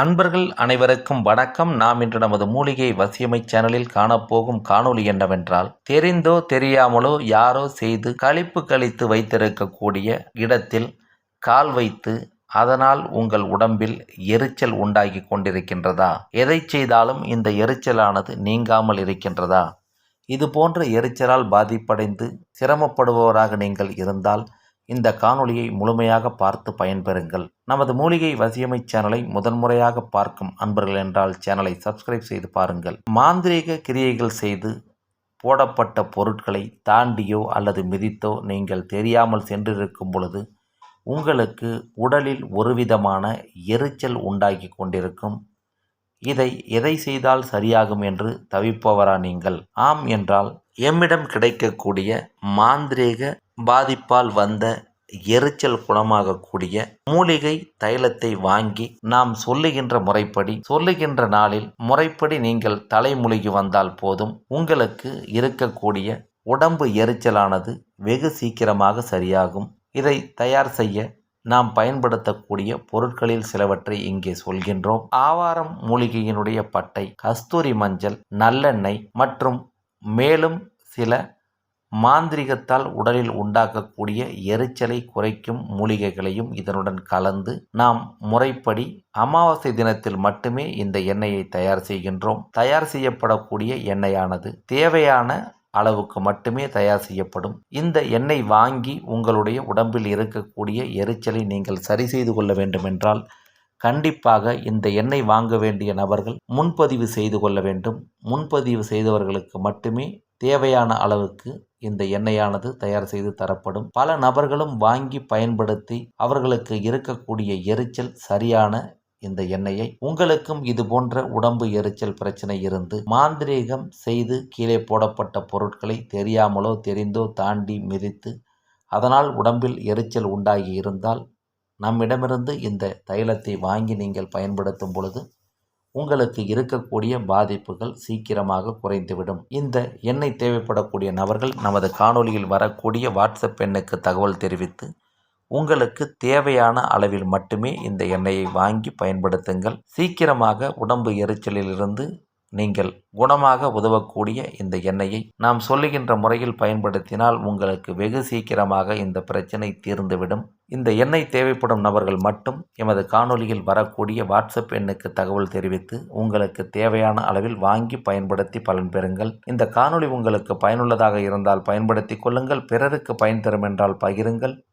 அன்பர்கள் அனைவருக்கும் வணக்கம். நாம் இன்று நமது மூலிகை வசியமை சேனலில் காணப்போகும் காணொளி என்னவென்றால் தெரிந்தோ தெரியாமலோ யாரோ செய்து கழிப்பு கழித்து வைத்திருக்கக்கூடிய இடத்தில் கால் வைத்து அதனால் உங்கள் உடம்பில் எரிச்சல் உண்டாகி கொண்டிருக்கின்றதா? எதை செய்தாலும் இந்த எரிச்சலானது நீங்காமல் இருக்கின்றதா? இது போன்ற எரிச்சலால் பாதிப்படைந்து சிரமப்படுபவராக நீங்கள் இருந்தால் இந்த காணொளியை முழுமையாக பார்த்து பயன்பெறுங்கள். நமது மூலிகை வசியமை சேனலை முதன்முறையாக பார்க்கும் அன்பர்கள் என்றால் சேனலை சப்ஸ்கிரைப் செய்து பாருங்கள். மாந்திரீக கிரியைகள் செய்து போடப்பட்ட பொருட்களை தாண்டியோ அல்லது மிதித்தோ நீங்கள் தெரியாமல் சென்றிருக்கும் பொழுது உங்களுக்கு உடலில் ஒருவிதமான எரிச்சல் உண்டாக்கி கொண்டிருக்கும். இதை எதை செய்தால் சரியாகும் என்று தவிப்பவரா நீங்கள்? ஆம் என்றால் எம்மிடம் கிடைக்கக்கூடிய மாந்திரீக பாதிப்பால் வந்த எரிச்சல் குணமாகக்கூடிய மூலிகை தைலத்தை வாங்கி நாம் சொல்லுகின்ற முறைப்படி சொல்லுகின்ற நாளில் முறைப்படி நீங்கள் தலைமுழுகி வந்தால் போதும். உங்களுக்கு இருக்கக்கூடிய உடம்பு எரிச்சலானது வெகு சீக்கிரமாக சரியாகும். இதை தயார் செய்ய நாம் பயன்படுத்தக்கூடிய பொருட்களில் சிலவற்றை இங்கே சொல்கின்றோம். ஆவாரம் மூலிகையினுடைய பட்டை கஸ்தூரி மஞ்சள் நல்லெண்ணெய் மற்றும் மேலும் சில மாந்திரிகத்தால் உடலில் உண்டாக்கக்கூடிய எரிச்சலை குறைக்கும் மூலிகைகளையும் இதனுடன் கலந்து நாம் முறைப்படி அமாவாசை தினத்தில் மட்டுமே இந்த எண்ணெயை தயார் செய்கின்றோம். தயார் செய்யப்படக்கூடிய எண்ணெயானது தேவையான அளவுக்கு மட்டுமே தயார் செய்யப்படும். இந்த எண்ணெய் வாங்கி உங்களுடைய உடம்பில் இருக்கக்கூடிய எரிச்சலை நீங்கள் சரி செய்து கொள்ள வேண்டுமென்றால் கண்டிப்பாக இந்த எண்ணெய் வாங்க வேண்டிய நபர்கள் முன்பதிவு செய்து கொள்ள வேண்டும். முன்பதிவு செய்தவர்களுக்கு மட்டுமே தேவையான அளவுக்கு இந்த எண்ணெயானது தயார் செய்து தரப்படும். பல நபர்களும் வாங்கி பயன்படுத்தி அவர்களுக்கு இருக்கக்கூடிய எரிச்சல் சரியான இந்த எண்ணெயை. உங்களுக்கும் இது போன்ற உடம்பு எரிச்சல் பிரச்சனை இருந்து மாந்திரீகம் செய்து கீழே போடப்பட்ட பொருட்களை தெரியாமலோ தெரிந்தோ தாண்டி மிதித்து அதனால் உடம்பில் எரிச்சல் உண்டாகி இருந்தால் நம்மிடமிருந்து இந்த தைலத்தை வாங்கி நீங்கள் பயன்படுத்தும் பொழுது உங்களுக்கு இருக்கக்கூடிய பாதிப்புகள் சீக்கிரமாக குறைந்துவிடும். இந்த எண்ணெய் தேவைப்படக்கூடிய நபர்கள் நமது காணொலியில் வரக்கூடிய வாட்ஸ்அப் எண்ணுக்கு தகவல் தெரிவித்து உங்களுக்கு தேவையான அளவில் மட்டுமே இந்த எண்ணெயை வாங்கி பயன்படுத்துங்கள். சீக்கிரமாக உடம்பு எரிச்சலிலிருந்து நீங்கள் குணமாக உதவக்கூடிய இந்த எண்ணெயை நாம் சொல்லுகின்ற முறையில் பயன்படுத்தினால் உங்களுக்கு வெகு சீக்கிரமாக இந்த பிரச்சனை தீர்ந்துவிடும். இந்த எண்ணெய் தேவைப்படும் நபர்கள் மட்டும் எமது காணொலியில் வரக்கூடிய வாட்ஸ்அப் எண்ணுக்கு தகவல் தெரிவித்து உங்களுக்கு தேவையான அளவில் வாங்கி பயன்படுத்தி பலன் பெறுங்கள். இந்த காணொளி உங்களுக்கு பயனுள்ளதாக இருந்தால் பயன்படுத்தி கொள்ளுங்கள். பிறருக்கு பயன் தரும் என்றால் பகிருங்கள்.